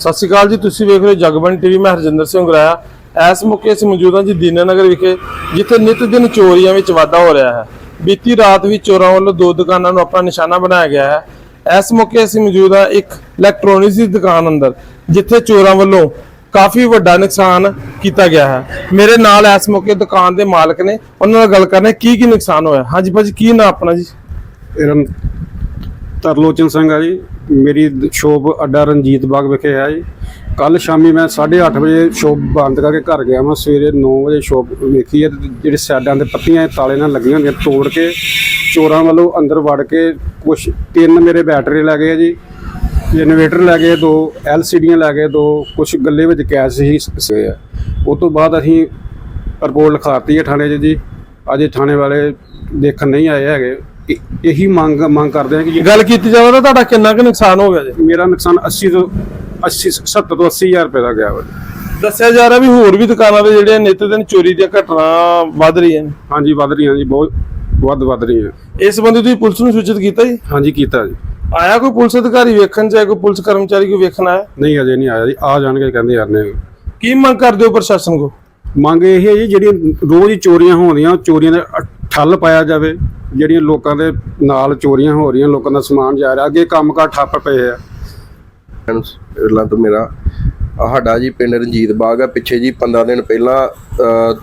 ਸਤਿ ਸ਼੍ਰੀ ਅਕਾਲ ਜੀ, ਤੁਸੀਂ ਵੇਖ ਰਹੇ ਹੋ ਜਗਬਨ ਟੀਵੀ, ਮੈਂ ਹਰਜਿੰਦਰ ਸਿੰਘ ਗੁਰਾਇਆ ਇਸ ਮੌਕੇ ਅਸੀਂ ਮੌਜੂਦ ਹਾਂ ਜੀ ਦੀਨਾਨਗਰ ਵਿਖੇ, ਜਿੱਥੇ ਨਿਤ ਦਿਨ ਚੋਰੀਆਂ ਵਿੱਚ ਵਾਧਾ ਹੋ ਰਿਹਾ ਹੈ। ਬੀਤੀ ਰਾਤ ਵੀ ਚੋਰਾਂ ਵੱਲੋਂ ਦੋ ਦੁਕਾਨਾਂ ਨੂੰ ਆਪਣਾ ਨਿਸ਼ਾਨਾ ਬਣਾਇਆ ਗਿਆ ਹੈ। ਇਸ ਮੌਕੇ ਅਸੀਂ ਮੌਜੂਦ ਹਾਂ ਇੱਕ ਇਲੈਕਟ੍ਰੋਨਿਕਸ ਦੀ ਦੁਕਾਨ ਅੰਦਰ, ਜਿੱਥੇ ਚੋਰਾਂ ਵੱਲੋਂ ਕਾਫੀ ਵੱਡਾ ਨੁਕਸਾਨ ਕੀਤਾ ਗਿਆ ਹੈ। ਮੇਰੇ ਨਾਲ ਇਸ ਮੌਕੇ ਦੁਕਾਨ ਦੇ ਮਾਲਕ ਨੇ, ਉਹਨਾਂ ਨਾਲ ਗੱਲ ਕਰਨਾ ਕੀ ਕੀ ਨੁਕਸਾਨ ਹੋਇਆ? ਹਾਂਜੀ ਭਾਜੀ, ਕੀ ਨਾਂ ਆਪਣਾ ਜੀ? ਤਰਲੋਚਨ ਸਿੰਘ ਆ ਜੀ। ਮੇਰੀ ਸ਼ੋਪ ਅੱਡਾ ਰਣਜੀਤ ਬਾਗ ਵਿਖੇ ਹੈ ਜੀ। ਕੱਲ ਸ਼ਾਮੀ ਮੈਂ 8:30 ਵਜੇ ਸ਼ੋਪ ਬੰਦ ਕਰਕੇ ਘਰ ਗਿਆ ਮੈਂ ਸਵੇਰੇ 9 ਵਜੇ ਸ਼ੋਪ ਵੇਖੀ ਹੈ ਤੇ ਜਿਹੜੇ ਸਾਈਡਾਂ ਤੇ ਪੱਤੀਆਂ ਤਾਲੇ ਨਾਲ ਲੱਗੀਆਂ ਹੁੰਦੀਆਂ, ਤੋੜ ਕੇ ਚੋਰਾਂ ਵੱਲੋਂ ਅੰਦਰ ਵੜ ਕੇ ਕੁਛ ਤਿੰਨ ਮੇਰੇ ਬੈਟਰੀ ਲੈ ਗਏ ਜੀ ਜਨਰੇਟਰ ਲੈ ਗਏ, ਦੋ ਐਲਸੀਡੀਆਂ ਲੈ ਗਏ, ਦੋ ਕੁਛ ਗੱਲੇ ਵਿੱਚ ਕੈਸ਼ ਹੀ ਸੇ ਆ। ਉਸ ਤੋਂ ਬਾਅਦ ਅਸੀਂ ਰਿਪੋਰਟ ਲਿਖਾਤੀ ਹੈ ਥਾਣੇ 'ਚ ਜੀ। ਅਜੇ ਥਾਣੇ ਵਾਲੇ ਦੇਖਣ ਨਹੀਂ ਆਏ ਹੈਗੇ। ਇਹ- ਇਹੀ ਮੰਗ ਮੰਗ ਕਰਦੇ ਆ ਕਿ ਗੱਲ ਕੀਤੀ ਜਾਵੇ ਤਾਂ ਤੁਹਾਡਾ ਕਿੰਨਾ ਕੁ ਨੁਕਸਾਨ ਹੋ ਗਿਆ ਜੀ? ਮੇਰਾ ਨੁਕਸਾਨ 80 ਤੋਂ 80 70 ਤੋਂ 80 ਹਜ਼ਾਰ ਰੁਪਏ ਦਾ ਗਿਆ ਵਾ ਜੀ। ਦੱਸਿਆ ਜਾ ਰਿਹਾ ਵੀ ਹੋਰ ਵੀ ਦੁਕਾਨਾਂ ਦੇ ਜਿਹੜੇ ਨਿਤ ਦਿਨ ਚੋਰੀ ਦੀਆਂ ਘਟਨਾ ਵੱਧ ਰਹੀਆਂ ਨੇ। ਹਾਂਜੀ ਵੱਧ ਰਹੀਆਂ ਜੀ ਬਹੁਤ ਵੱਧ ਵੱਧ ਰਹੀਆਂ। ਇਸ ਸੰਬੰਧੀ ਤੁਸੀਂ ਪੁਲਿਸ ਨੂੰ ਸੂਚਿਤ ਕੀਤਾ ਜੀ? ਹਾਂਜੀ ਕੀਤਾ ਜੀ। ਆਇਆ ਕੋਈ ਪੁਲਿਸ ਅਧਿਕਾਰੀ ਵੇਖਣ ਚਾਹੇ ਕੋਈ ਪੁਲਿਸ ਕਰਮਚਾਰੀ ਕੋਈ ਵੇਖਣ ਆਇਆ? ਨਹੀਂ ਅਜੇ ਨਹੀਂ ਆਇਆ ਜੀ। ਆ ਜਾਣਗੇ ਕਹਿੰਦੇ ਯਾਰ ਨੇ। ਕੀ ਮੰਗ ਕਰਦੇ ਹੋ ਪ੍ਰਸ਼ਾਸਨ ਕੋ ਮੰਗ ਇਹ ਹੈ ਜੀ ਜਿਹੜੀਆਂ ਰੋਜ਼ ਹੀ ਚੋਰੀਆਂ ਹੋਣਦੀਆਂ ਉਹ ਚੋਰੀਆਂ ਦੇ ਠੱਲ ਪਾਇਆ ਜਾਵੇ ਜਿਹੜੀਆਂ ਲੋਕਾਂ ਦੇ ਨਾਲ ਚੋਰੀਆਂ ਹੋ ਰਹੀਆਂ, ਲੋਕਾਂ ਦਾ ਸਮਾਨ ਜਾ ਰਿਹਾ, ਅੱਗੇ ਕੰਮਕਾਰ ਠੱਪ ਪਏ ਆ। ਇਰਲਾ ਤੋਂ ਮੇਰਾ ਸਾਡਾ ਜੀ ਪਿੰਡ ਰਣਜੀਤ ਬਾਗ ਆ। ਪਿੱਛੇ ਜੀ 15 ਦਿਨ ਪਹਿਲਾਂ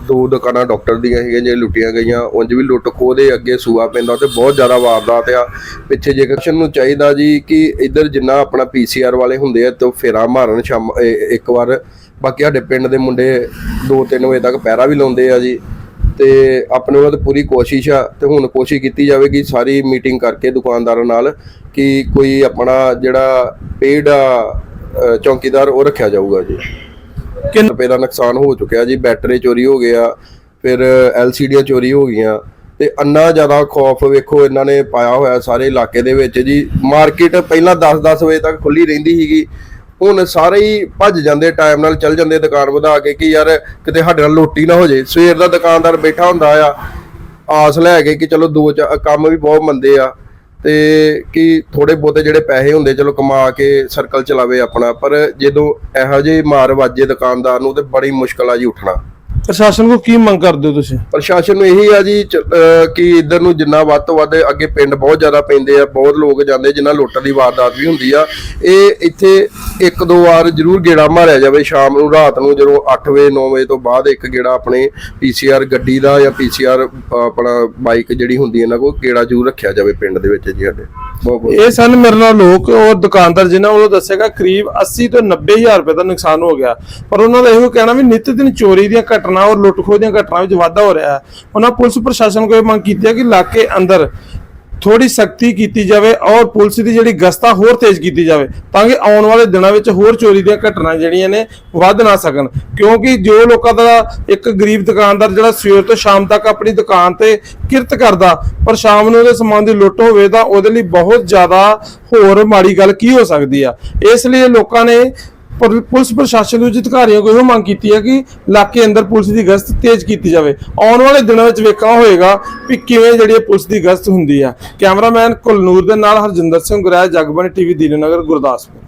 ਦੋ ਦੁਕਾਨਾਂ ਡਾਕਟਰ ਦੀਆਂ ਹੈਗੀਆਂ ਜੇ ਲੁੱਟੀਆਂ ਗਈਆਂ। ਉਂਝ ਵੀ ਲੁੱਟ ਖੋਹ ਦੇ ਅੱਗੇ ਸੂਆ ਪੈਂਦਾ ਤੇ ਬਹੁਤ ਜ਼ਿਆਦਾ ਵਾਰਦਾਤ ਆ। ਪਿੱਛੇ ਜੇ ਕਸ਼ਨ ਨੂੰ ਚਾਹੀਦਾ ਜੀ ਕਿ ਇੱਧਰ ਜਿੰਨਾ ਆਪਣਾ ਪੀਸੀਆਰ ਵਾਲੇ ਹੁੰਦੇ ਆ, ਤੇ ਫੇਰਾ ਮਾਰਨ ਸ਼ਾਮ ਇੱਕ ਵਾਰ। ਬਾਕੀ ਸਾਡੇ ਪਿੰਡ ਦੇ ਮੁੰਡੇ 2-3 ਵਜੇ ਤੱਕ ਪੈਰਾ ਵੀ ਲਾਉਂਦੇ ਆ ਜੀ। ਤੇ ਆਪਣੇ ਵੱਲ ਪੂਰੀ ਕੋਸ਼ਿਸ਼ ਆ ਤੇ ਹੁਣ ਕੋਸ਼ਿਸ਼ ਕੀਤੀ ਜਾਵੇਗੀ ਸਾਰੀ ਮੀਟਿੰਗ ਕਰਕੇ ਦੁਕਾਨਦਾਰਾਂ ਨਾਲ ਕਿ ਕੋਈ ਆਪਣਾ ਜਿਹੜਾ ਪੇਡ ਚੌਕੀਦਾਰ ਉਹ ਰੱਖਿਆ ਜਾਊਗਾ ਜੀ। ਕਿੰਨੇ ਰੁਪਏ ਦਾ ਨੁਕਸਾਨ ਹੋ ਚੁੱਕਿਆ ਜੀ ਬੈਟਰੀ ਚੋਰੀ ਹੋ ਗਿਆ ਫਿਰ ਐਲਸੀਡੀਆਂ ਚੋਰੀ ਹੋ ਗਈਆਂ ਤੇ ਅੰਨਾ ਜ਼ਿਆਦਾ ਖੌਫ ਵੇਖੋ ਇਹਨਾਂ ਨੇ ਪਾਇਆ ਹੋਇਆ ਸਾਰੇ ਇਲਾਕੇ ਦੇ ਵਿੱਚ ਜੀ। ਮਾਰਕੀਟ ਪਹਿਲਾਂ 10-10 ਵਜੇ ਤੱਕ ਖੁੱਲੀ ਰਹਿੰਦੀ ਸੀਗੀ। ਹੁਣ ਸਾਰੇ ਹੀ ਭੱਜ ਜਾਂਦੇ ਟਾਈਮ ਨਾਲ ਚੱਲ ਜਾਂਦੇ ਦੁਕਾਨ ਵਧਾ ਕੇ ਕਿ ਯਾਰ ਕਿਤੇ ਸਾਡੇ ਨਾਲ ਲੋਟੀ ਨਾ ਹੋ ਜੇ ਸਵੇਰ ਦਾ ਦੁਕਾਨਦਾਰ ਬੈਠਾ ਹੁੰਦਾ ਆ, ਆਸ ਲੈ ਕੇ ਕਿ ਚਲੋ ਦੋ ਚਾ- ਕੰਮ ਵੀ ਬਹੁਤ ਮੰਦੇ ਆ ਤੇ ਕਿ ਥੋੜੇ ਬਹੁਤੇ ਜਿਹੜੇ ਪੈਸੇ ਹੁੰਦੇ ਚਲੋ ਕਮਾ ਕੇ ਸਰਕਲ ਚਲਾਵੇ ਆਪਣਾ, ਪਰ ਜਦੋਂ ਇਹੋ ਜਿਹੇ ਮਾਰ ਵਾਜੇ ਦੁਕਾਨਦਾਰ ਨੂੰ ਤੇ ਬੜੀ ਮੁਸ਼ਕਲ ਆ ਜੀ ਉੱਠਣਾ। ਪ੍ਰਸ਼ਾਸਨ ਕੋ ਕੀ ਮੰਗ ਕਰਦੇ ਹੋ ਤੁਸੀਂ? ਪ੍ਰਸ਼ਾਸਨ ਨੂੰ ਇਹੀ ਆ ਜੀ ਚ- ਅਹ ਕਿ ਇਧਰ ਨੂੰ ਜਿੰਨਾ ਵੱਧ ਤੋਂ ਵੱਧ ਅੱਗੇ ਪਿੰਡ ਬਹੁਤ ਜ਼ਿਆਦਾ ਪੈਂਦੇ ਆ ਬਹੁਤ ਲੋਕ ਜਾਂਦੇ ਜਿਨ੍ਹਾਂ ਲੁੱਟ ਦੀ ਵਾਰਦਾਤ ਵੀ ਹੁੰਦੀ ਆ। ਇਹ ਇੱਥੇ ਇੱਕ ਦੋ ਵਾਰ ਜ਼ਰੂਰ ਗੇੜਾ ਮਾਰਿਆ ਜਾਵੇ ਸ਼ਾਮ ਨੂੰ ਰਾਤ ਨੂੰ ਜਦੋਂ 8 ਵਜੇ 9 ਵਜੇ ਤੋਂ ਬਾਅਦ ਇੱਕ ਗੇੜਾ ਆਪਣੇ ਪੀਸੀਆਰ ਗੱਡੀ ਦਾ ਜਾਂ ਪੀਸੀਆਰ ਆਪਣਾ ਬਾਈਕ ਜਿਹੜੀ ਹੁੰਦੀ ਹੈ ਇਹਨਾਂ ਕੋਲ ਗੇੜਾ ਜ਼ਰੂਰ ਰੱਖਿਆ ਜਾਵੇ ਪਿੰਡ ਦੇ ਵਿੱਚ ਜੀ ਸਾਡੇ। ਬਹੁਤ ਬਹੁਤ ਇਹ ਸਨ ਮੇਰੇ ਨਾਲ ਲੋਕ ਉਹ ਦੁਕਾਨਦਾਰ ਜਿਨ੍ਹਾਂ ਵੱਲੋਂ ਦੱਸੇਗਾ ਕਰੀਬ 80 ਤੋਂ 90 ਹਜ਼ਾਰ ਰੁਪਏ ਦਾ ਨੁਕਸਾਨ ਹੋ ਗਿਆ। ਪਰ ਉਹਨਾਂ ਦਾ ਇਹੋ ਕਹਿਣਾ ਵੀ ਨਿਤ ਦਿਨ ਚੋਰੀ ਦੀਆਂ ਘਟਨਾ ਔਰ ਲੁੱਟ ਦੀਆਂ ਘਟਨਾ ਵਿੱਚ ਵਾਧਾ ਹੋ ਰਿਹਾ ਹੈ। ਉਹਨਾਂ ਪੁਲਿਸ ਪ੍ਰਸ਼ਾਸਨ ਕੋਲ ਮੰਗ ਕੀਤੀ ਹੈ ਕਿ ਇਲਾਕੇ ਅੰਦਰ ਥੋੜੀ ਸਖਤੀ ਕੀਤੀ ਜਾਵੇ ਔਰ ਪੁਲਿਸ ਦੀ ਜਿਹੜੀ ਗਸ਼ਤਾਂ ਹੋਰ ਤੇਜ਼ ਕੀਤੀ ਜਾਵੇ ਤਾਂ ਕਿ ਆਉਣ ਵਾਲੇ ਦਿਨਾਂ ਵਿੱਚ ਹੋਰ ਚੋਰੀ ਦੀਆਂ ਘਟਨਾ ਜਿਹੜੀਆਂ ਨੇ ਵੱਧ ਨਾ ਸਕਣ। ਕਿਉਂਕਿ ਜੋ ਲੋਕਾਂ ਦਾ ਇੱਕ ਗਰੀਬ ਦੁਕਾਨਦਾਰ ਜਿਹੜਾ ਸਵੇਰ ਤੋਂ ਸ਼ਾਮ ਤੱਕ ਆਪਣੀ ਦੁਕਾਨ ਤੇ ਕਿਰਤ ਕਰਦਾ, ਪਰ ਸ਼ਾਮ ਨੂੰ ਉਹਦੇ ਸਮਾਨ ਦੀ ਲੁੱਟ ਹੋਵੇ ਤਾਂ ਉਹਦੇ ਲਈ ਬਹੁਤ ਜ਼ਿਆਦਾ ਹੋਰ ਮਾੜੀ ਗੱਲ ਕੀ ਹੋ ਸਕਦੀ ਆ। ਇਸ ਲਈ ਲੋਕਾਂ ਨੇ ਪਰ- ਪੁਲਿਸ ਪ੍ਰਸ਼ਾਸਨ ਦੇ ਉੱਚ ਅਧਿਕਾਰੀਆਂ ਕੋਲ ਇਹੋ ਮੰਗ ਕੀਤੀ ਹੈ ਕਿ ਇਲਾਕੇ ਅੰਦਰ ਪੁਲਿਸ ਦੀ ਗਸ਼ਤ ਤੇਜ਼ ਕੀਤੀ ਜਾਵੇ। ਆਉਣ ਵਾਲੇ ਦਿਨਾਂ ਵਿੱਚ ਵੇਖਣਾ ਹੋਏਗਾ ਵੀ ਕਿਵੇਂ ਜਿਹੜੀ ਇਹ ਪੁਲਿਸ ਦੀ ਗਸ਼ਤ ਹੁੰਦੀ ਹੈ। ਕੈਮਰਾਮੈਨ ਕੁਲਨੂਰ ਦੇ ਨਾਲ ਹਰਜਿੰਦਰ ਸਿੰਘ ਗੁਰਾਇਆ ਜਗਬਾਣੀ ਟੀਵੀ, ਦੀਨਨਗਰ, ਗੁਰਦਾਸਪੁਰ।